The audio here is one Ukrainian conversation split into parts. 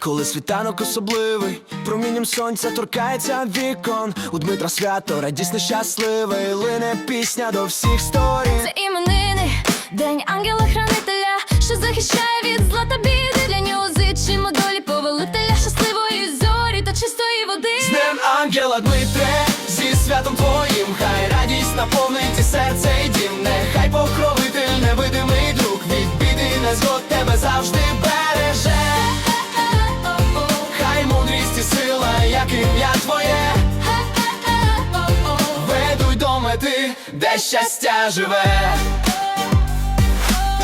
коли світанок особливий, промінням сонця торкається вікон. У Дмитра свято радісно щасливий, лине пісня до всіх сторін. Це іменини, день ангела-хранителя, що захищає від зла та біди. Для нього зичимо долі повелителя, щасливої зорі та чистої води. З Днем Ангела Дмитре, зі святом твоїм, хай радість наповнить і серце де щастя живе.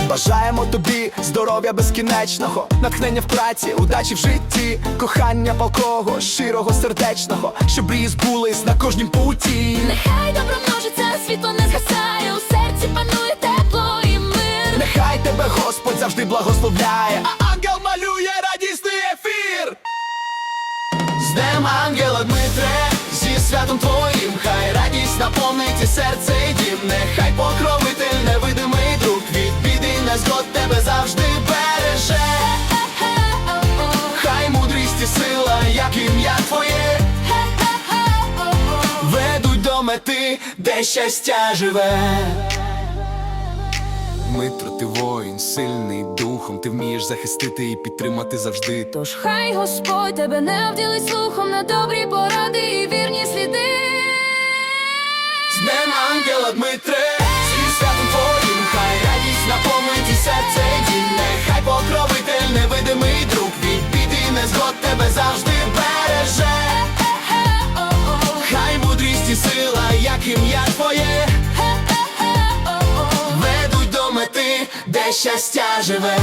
Бажаємо тобі здоров'я безкінечного, натхнення в праці, удачі в житті, кохання палкого, щирого, сердечного, щоб мрії збулись на кожнім путі. Нехай добро множиться, світло не згасає, у серці панує тепло і мир. Нехай тебе Господь завжди благословляє, а ангел малює радісний ефір. З Днем ангела Дмитре, зі святом твоїм, хай радість наповнить і серце і мети, де щастя живе. Дмитро, ти воїн, сильний духом, ти вмієш захистити і підтримати завжди. Тож хай Господь тебе не вділить слухом на добрі поради і вірні сліди. З Днем ангела Дмитре, щастя живе.